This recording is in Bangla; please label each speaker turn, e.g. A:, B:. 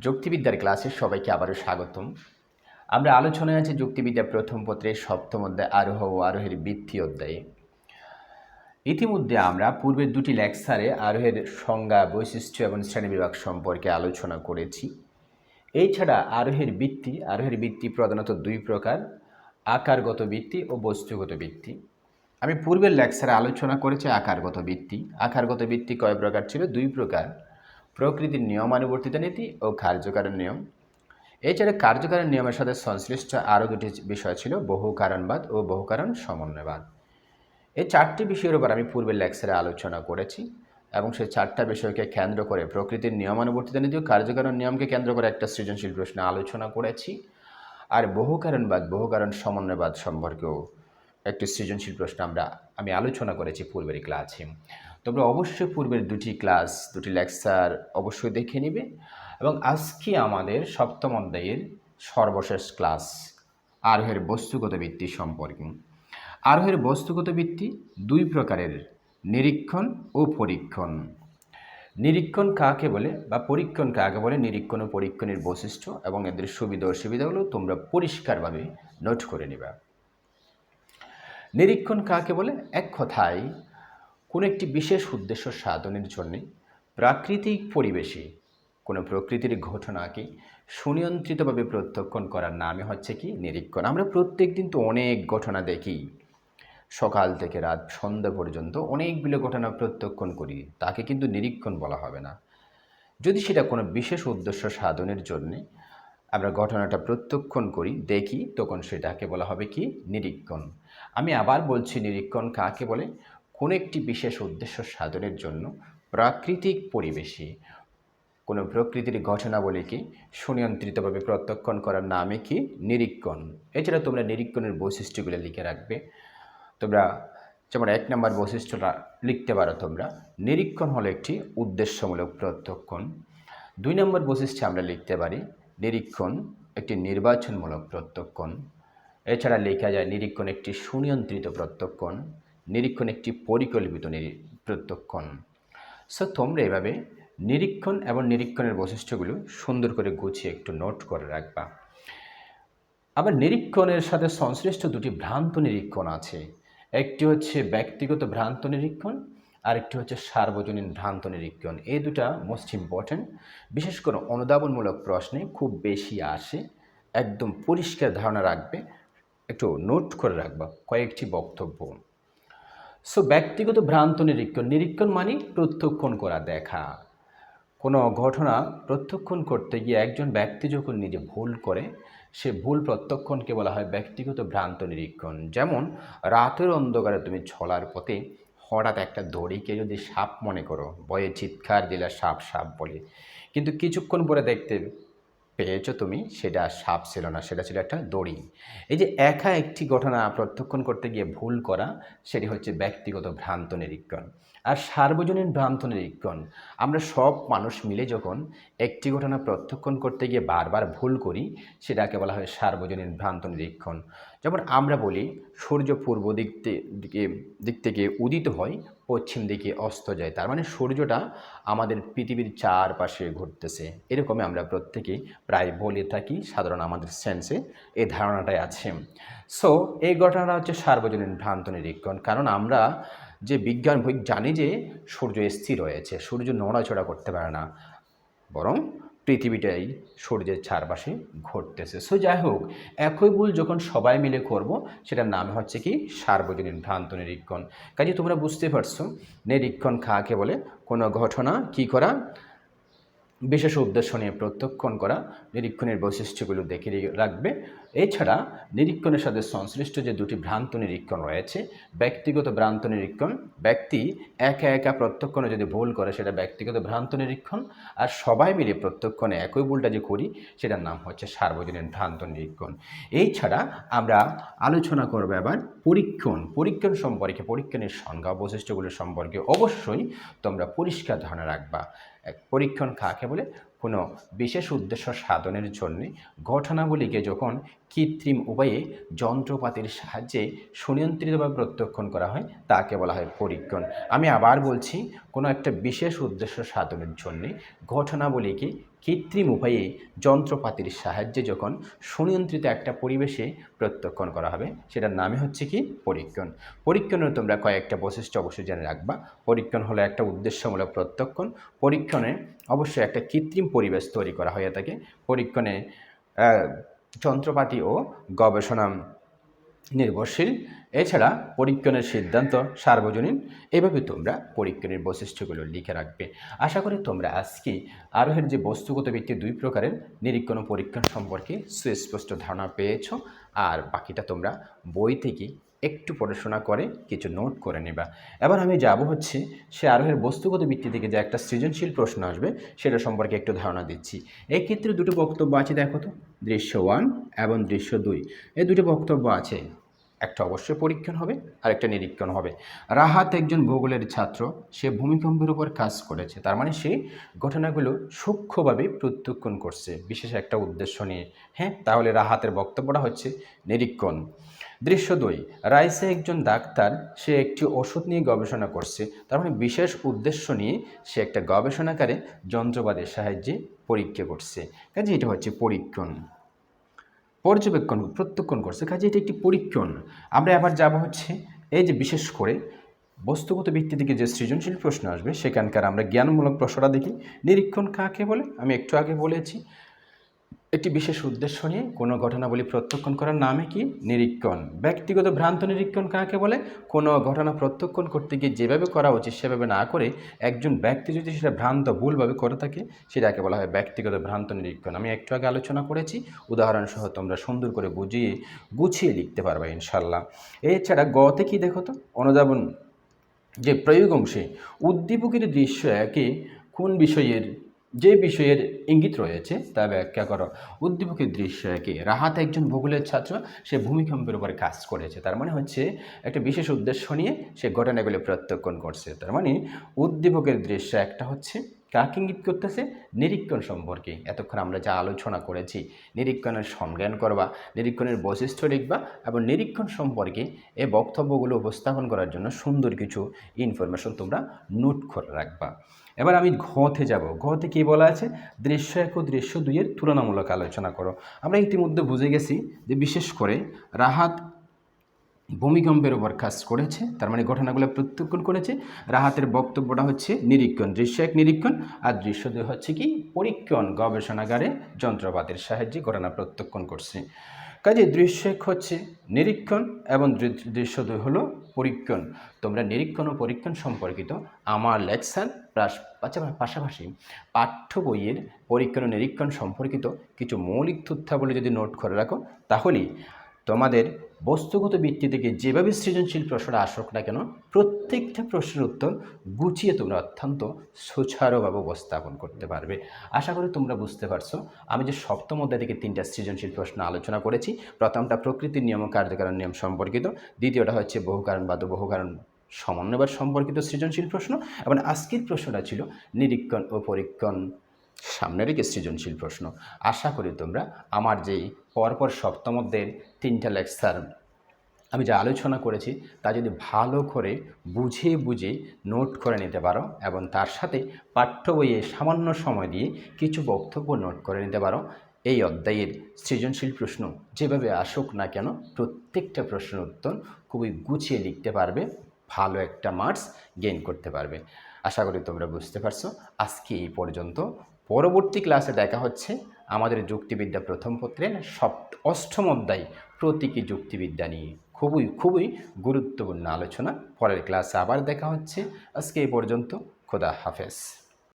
A: যুক্তিবিদ্যার ক্লাসে সবাইকে আবারও স্বাগতম। আমরা আলোচনায় আছি যুক্তিবিদ্যা প্রথম পত্রের সপ্তম অধ্যায়, আরোহ ও আরোহের বৃত্তি অধ্যায়ে। ইতিমধ্যে আমরা পূর্বের দুটি লেকচারে আরোহের সংজ্ঞা, বৈশিষ্ট্য এবং শ্রেণীবিভাগ সম্পর্কে আলোচনা করেছি। এছাড়া আরোহের বৃত্তি আরোহের বৃত্তি প্রধানত দুই প্রকার, আকারগত বৃত্তি ও বস্তুগত বৃত্তি। আমি পূর্বের লেকচারে আলোচনা করেছি আকারগত বৃত্তি। আকারগত বৃত্তি কয় প্রকার ছিল? দুই প্রকার। প্রকৃতির নিয়মানুবর্তিত নীতি ও কার্যকারণ নিয়ম। এছাড়া কার্যকারণ নিয়মের সাথে সংশ্লিষ্ট আরও দুটি বিষয় ছিল বহু কারণবাদ ও বহু কারণ সমন্বয়বাদ। এই চারটি বিষয়ের উপর আমি পূর্বের লেকচারে আলোচনা করেছি এবং সেই চারটা বিষয়কে কেন্দ্র করে প্রকৃতির নিয়মানুবর্তিত নীতি ও কার্যকারণ নিয়মকে কেন্দ্র করে একটা সৃজনশীল প্রশ্ন আলোচনা করেছি। আর বহু কারণবাদ, বহু কারণ সমন্বয়বাদ সম্পর্কেও একটি সৃজনশীল প্রশ্ন আমরা, আমি আলোচনা করেছি পূর্বের ক্লাসে। তোমরা অবশ্যই পূর্বের দুটি ক্লাস, দুটি লেকচার অবশ্যই দেখে নিবে। এবং আজকে আমাদের সপ্তম অধ্যায়ের সর্বশেষ ক্লাস, আরোহের বস্তুগত ভিত্তি সম্পর্কে। আরোহের বস্তুগত ভিত্তি দুই প্রকারের, নিরীক্ষণ ও পরীক্ষণ। নিরীক্ষণ কাকে বলে বা পরীক্ষণ কাকে বলে? নিরীক্ষণ ও পরীক্ষণের বৈশিষ্ট্য এবং এদের সুবিধা অসুবিধাগুলো তোমরা পরিষ্কারভাবে নোট করে নেবা। নিরীক্ষণ কাকে বলে? এক কথায় কোনো একটি বিশেষ উদ্দেশ্য সাধনের জন্যে প্রাকৃতিক পরিবেশে কোনো প্রকৃতির ঘটনাকে সুনিয়ন্ত্রিতভাবে প্রত্যক্ষণ করার নামে হচ্ছে কি নিরীক্ষণ। আমরা প্রত্যেক দিন তো অনেক ঘটনা দেখি। সকাল থেকে রাত সন্ধ্যা পর্যন্ত অনেকগুলো ঘটনা প্রত্যক্ষণ করি, তাকে কিন্তু নিরীক্ষণ বলা হবে না। যদি সেটা কোনো বিশেষ উদ্দেশ্য সাধনের জন্যে আমরা ঘটনাটা প্রত্যক্ষণ করি, দেখি, তখন সেটাকে বলা হবে কি নিরীক্ষণ। আমি আবার বলছি নিরীক্ষণ কাকে বলে? কোনো একটি বিশেষ উদ্দেশ্য সাধনের জন্য প্রাকৃতিক পরিবেশে কোনো প্রকৃতির ঘটনাবলীকে সুনিয়ন্ত্রিতভাবে প্রত্যক্ষণ করার নামে কি, নিরীক্ষণ? এছাড়া তোমরা নিরীক্ষণের বৈশিষ্ট্যগুলো লিখে রাখবে। তোমরা যেমন এক নম্বর বৈশিষ্ট্যটা লিখতে পারো তোমরা, নিরীক্ষণ হলো একটি উদ্দেশ্যমূলক প্রত্যক্ষণ। দুই নম্বর বৈশিষ্ট্যে আমরা লিখতে পারি, নিরীক্ষণ একটি নির্বাচনমূলক প্রত্যক্ষণ। এছাড়া লেখা যায়, নিরীক্ষণ একটি সুনিয়ন্ত্রিত প্রত্যক্ষণ। নিরীক্ষণ একটি পরিকল্পিত প্রত্যক্ষণ। সো তোমরা এভাবে নিরীক্ষণ এবং নিরীক্ষণের বৈশিষ্ট্যগুলো সুন্দর করে গুছিয়ে একটু নোট করে রাখবা। আবার নিরীক্ষণের সাথে সংশ্লিষ্ট দুটি ভ্রান্ত নিরীক্ষণ আছে। একটি হচ্ছে ব্যক্তিগত ভ্রান্ত নিরীক্ষণ আর একটি হচ্ছে সার্বজনীন ভ্রান্ত নিরীক্ষণ। এই দুটা মোস্ট ইম্পর্ট্যান্ট বিশেষ করে অনুধাবনমূলক প্রশ্নে খুব বেশি আসে, একদম পরিষ্কার ধারণা রাখবে, একটু নোট করে রাখবা কয়েকটি বক্তব্য। সো ব্যক্তিগত ভ্রান্ত নিরীক্ষণ নিরীক্ষণ মানে প্রত্যক্ষণ করা দেখা। কোনো ঘটনা প্রত্যক্ষণ করতে গিয়ে একজন ব্যক্তি যখন নিজে ভুল করে, সে ভুল প্রত্যক্ষণকে বলা হয় ব্যক্তিগত ভ্রান্ত নিরীক্ষণ। যেমন, রাতের অন্ধকারে তুমি ছলার পথে হঠাৎ একটা দড়িকে যদি সাপ মনে করো বয়ে চিৎকার দিলে সাপ সাপ বলে। কিন্তু কিছুক্ষণ পরে দেখতে পেয়েছ তুমি, সেটা সাপ ছিল না, সেটা ছিল একটা দড়ি। এই যে একা একটি ঘটনা প্রত্যক্ষণ করতে গিয়ে ভুল করা, সেটি হচ্ছে ব্যক্তিগত ভ্রান্ত নিরীক্ষণ। আর সার্বজনীন ভ্রান্ত নিরীক্ষণ, আমরা সব মানুষ মিলে যখন একটি ঘটনা প্রত্যক্ষণ করতে গিয়ে বারবার ভুল করি, সেটাকে বলা হয় সার্বজনীন ভ্রান্ত নিরীক্ষণ। যেমন আমরা বলি, সূর্য পূর্ব দিক দিকে, দিক থেকে উদিত হয়, পশ্চিম দিকে অস্ত যায়। তার মানে সূর্যটা আমাদের পৃথিবীর চারপাশে ঘুরতেছে। এরকমই আমরা প্রত্যেকে প্রায় বলে থাকি, সাধারণ আমাদের সেন্সে এই ধারণাটাই আছে। সো এই ঘটনাটা হচ্ছে সার্বজনীন ভ্রান্ত নিরীক্ষণ। কারণ আমরা যে বিজ্ঞান জানি যে সূর্য স্থির রয়েছে সূর্য নড়াচড়া করতে পারে না। বরং পৃথিবীটাই সূর্যের চারপাশে ঘটতেছে। সো যাই হোক একই ভুল যখন সবাই মিলে করব, সেটার নাম হচ্ছে কি? সার্বজনীন ভ্রান্ত নিরীক্ষণ। কাজে তোমরা বুঝতে পারছ, নিরীক্ষণ কাকে বলে? কোনো ঘটনা কি করা? বিশেষ উদ্দেশ্য নিয়ে প্রত্যক্ষণ করা। নিরীক্ষণের বৈশিষ্ট্যগুলো দেখে রাখবে। এছাড়া নিরীক্ষণের সাথে সংশ্লিষ্ট যে দুটি ভ্রান্ত নিরীক্ষণ রয়েছে, ব্যক্তিগত ভ্রান্ত নিরীক্ষণ, ব্যক্তি একা একা প্রত্যক্ষণে যদি ভুল করে সেটা ব্যক্তিগত ভ্রান্ত নিরীক্ষণ, আর সবাই মিলে প্রত্যক্ষণে একই ভুলটা যে করি সেটার নাম হচ্ছে সার্বজনীন ভ্রান্ত নিরীক্ষণ। এই ছাড়া আমরা আলোচনা করব এবার পরীক্ষণ পরীক্ষণ সম্পর্কে, পরীক্ষণের সংজ্ঞা বৈশিষ্ট্যগুলো সম্পর্কে। অবশ্যই তোমরা পরিষ্কার ধারণা রাখবা। পরীক্ষণ কাকে বলে? কোনো বিশেষ উদ্দেশ্য সাধনের জন্যে ঘটনাগুলিকে যখন কৃত্রিম উপায়ে যন্ত্রপাতির সাহায্যে সুনিয়ন্ত্রিতভাবে প্রত্যক্ষণ করা হয়, তাকে বলা হয় পরীক্ষণ। আমি আবার বলছি, কোনো একটা বিশেষ উদ্দেশ্য সাধনের জন্যে ঘটনাবলীকে কৃত্রিম উপায়ে যন্ত্রপাতির সাহায্যে যখন সুনিয়ন্ত্রিত একটা পরিবেশে প্রত্যক্ষণ করা হবে, সেটার নামে হচ্ছে কি? পরীক্ষণ। পরীক্ষণের তোমরা কয়েকটা বৈশিষ্ট্য অবশ্যই জেনে রাখবা। পরীক্ষণ হলো একটা উদ্দেশ্যমূলক প্রত্যক্ষণ। পরীক্ষণে অবশ্যই একটা কৃত্রিম পরিবেশ তৈরি করা হয়ে থাকে। পরীক্ষণে যন্ত্রপাতি ও গবেষণা নির্ভরশীল। এছাড়া পরীক্ষণের সিদ্ধান্ত সার্বজনীন। এভাবে তোমরা পরীক্ষণের বৈশিষ্ট্যগুলো লিখে রাখবে। আশা করি তোমরা আজকে আরোহের যে বস্তুগত ভিত্তি দুই প্রকারের নিরীক্ষণ পরীক্ষণ সম্পর্কে সুস্পষ্ট ধারণা পেয়েছ। আর বাকিটা তোমরা বই থেকে একটু পড়াশোনা করে, কিছু নোট করে নেবা। এবার আমি যাব হচ্ছে সে আরোহের বস্তুগত ভিত্তি থেকে যে একটা সৃজনশীল প্রশ্ন আসবে, সেটা সম্পর্কে একটু ধারণা দিচ্ছি। এই ক্ষেত্রে দুটো বক্তব্য আছে দেখো তো, দৃশ্য ওয়ান এবং দৃশ্য দুই। এই দুটো বক্তব্য আছে। একটা অবশ্যই পরীক্ষণ হবে আর একটা নিরীক্ষণ হবে। রাহাত একজন ভূগোলের ছাত্র, সে ভূমিকম্পের উপর কাজ করেছে, তার মানে সে ঘটনাগুলো সূক্ষ্মভাবে প্রত্যক্ষণ করছে, বিশেষ একটা উদ্দেশ্য নিয়ে। হ্যাঁ তাহলে রাহাতের বক্তব্যটা হচ্ছে নিরীক্ষণ। দৃশ্য দুই, রাইসে একজন ডাক্তার, সে একটি ওষুধ নিয়ে গবেষণা করছে, তার মানে বিশেষ উদ্দেশ্য নিয়ে সে একটা গবেষণাকারে যন্ত্রপাতির সাহায্যে পরীক্ষা করছে। কাজে এটা হচ্ছে পরীক্ষণ। পর্যবেক্ষণ, প্রত্যক্ষণ করছে। কাজে এটি একটি পরীক্ষণ। আমরা আবার যাব হচ্ছে এই যে বিশেষ করে বস্তুগত ভিত্তি থেকে যে সৃজনশীল প্রশ্ন আসবে, সেখানকার আমরা জ্ঞানমূলক প্রশ্নটা দেখি। নিরীক্ষণ কাকে বলে? আমি একটু আগে বলেছি একটি বিশেষ উদ্দেশ্য নিয়ে কোনো ঘটনাবলী প্রত্যক্ষণ করার নামে কি? নিরীক্ষণ। ব্যক্তিগত ভ্রান্ত নিরীক্ষণ কাকে বলে? কোনো ঘটনা প্রত্যক্ষণ করতে গিয়ে যেভাবে করা উচিত সেভাবে না করে একজন ব্যক্তি যদি সেটা ভ্রান্ত, ভুলভাবে করে থাকে, সেটাকে বলা হয় ব্যক্তিগত ভ্রান্ত নিরীক্ষণ। আমি একটু আগে আলোচনা করেছি, উদাহরণসহ তোমরা সুন্দর করে বুঝিয়ে, গুছিয়ে লিখতে পারবে ইনশাল্লাহ এছাড়া গতে কি দেখো তো? অনুধাবন, যে প্রয়োগ অংশে উদ্দীপকের দৃশ্য একে কোন বিষয়ের যে বিষয়ের ইঙ্গিত রয়েছে তা ব্যাখ্যা করো। উদ্দীপকের দৃশ্য একে। রাহাত একজন ভূগোলের ছাত্র, সে ভূমিকম্পের উপরে কাজ করেছে। তার মানে হচ্ছে একটা বিশেষ উদ্দেশ্য নিয়ে সে ঘটনাগুলি প্রত্যক্ষণ করছে। তার মানে উদ্দীপকের দৃশ্য একটা হচ্ছে, কাকে ইঙ্গিত করতেছে? নিরীক্ষণ সম্পর্কে। এতক্ষণ আমরা যা আলোচনা করেছি, নিরীক্ষণের সংজ্ঞান করবা, নিরীক্ষণের বৈশিষ্ট্য লিখবা এবং নিরীক্ষণ সম্পর্কে এই বক্তব্যগুলো উপস্থাপন করার জন্য সুন্দর কিছু ইনফরমেশন তোমরা নোট করে রাখবা। এবার আমি ঘতে যাব। ঘতে কী বলা আছে? দৃশ্য এক ও দৃশ্য দুইয়ের তুলনামূলক আলোচনা করো। আমরা ইতিমধ্যে বুঝে গেছি যে বিশেষ করে রাহাত ভূমিকম্পের উপর কাজ করেছে, তার মানে ঘটনাগুলো প্রত্যক্ষণ করেছে। রাহাতের বক্তব্যটা হচ্ছে নিরীক্ষণ, দৃশ্য এক নিরীক্ষণ। আর দৃশ্য দুই হচ্ছে কি? পরীক্ষণ, গবেষণাগারে যন্ত্রপাতির সাহায্যে ঘটনা প্রত্যক্ষণ করছে। কাজে দৃশ্য হচ্ছে নিরীক্ষণ এবং দৃশ্য দুই হলো পরীক্ষণ। তোমরা নিরীক্ষণ ও পরীক্ষণ সম্পর্কিত আমার লেকচার পাশাপাশি পাঠ্য বইয়ের পরীক্ষণ ও নিরীক্ষণ সম্পর্কিত কিছু মৌলিক তথ্যাবলী যদি নোট করে রাখো, তাহলেই তোমাদের বস্তুগত ভিত্তি থেকে যেভাবে সৃজনশীল প্রশ্নটা আসুক না কেন, প্রত্যেকটা প্রশ্নের উত্তর গুছিয়ে তোমরা অত্যন্ত সুচারুভাবে উপস্থাপন করতে পারবে। আশা করি তোমরা বুঝতে পারছ, আমি যে সপ্তম অধ্যায় থেকে তিনটা সৃজনশীল প্রশ্ন আলোচনা করেছি, প্রথমটা প্রকৃতির নিয়ম ও কার্যকারণ নিয়ম সম্পর্কিত, দ্বিতীয়টা হচ্ছে বহুকারণ বাদ বহুকারণ সমন্বয়বার সম্পর্কিত সৃজনশীল প্রশ্ন, এবং আজকের প্রশ্নটা ছিল নিরীক্ষণ ও পরীক্ষণ। সামনে রেখে সৃজনশীল প্রশ্ন। আশা করি তোমরা আমার যেই পরপর সপ্তম অধ্যায়ের তিনটা লেকচার আমি যা আলোচনা করেছি তা যদি ভালো করে বুঝে বুঝে নোট করে নিতে পারো এবং তার সাথে পাঠ্য বইয়ে সামান্য সময় দিয়ে কিছু বক্তব্য নোট করে নিতে পারো, এই অধ্যায়ের সৃজনশীল প্রশ্ন যেভাবে আসুক না কেন প্রত্যেকটা প্রশ্নের উত্তর খুবই গুছিয়ে লিখতে পারবে, ভালো একটা মার্কস গেইন করতে পারবে। আশা করি তোমরা বুঝতে পারছ। আজকে এই পর্যন্ত। পরবর্তী ক্লাসে দেখা হচ্ছে আমাদের যুক্তিবিদ্যা প্রথম পত্রের সপ, অষ্টম অধ্যায় প্রতীকী যুক্তিবিদ্যা নিয়ে। খুবই খুবই গুরুত্বপূর্ণ আলোচনা। পরের ক্লাসে আবার দেখা হচ্ছে। আজকে এই পর্যন্ত। খোদা হাফেজ।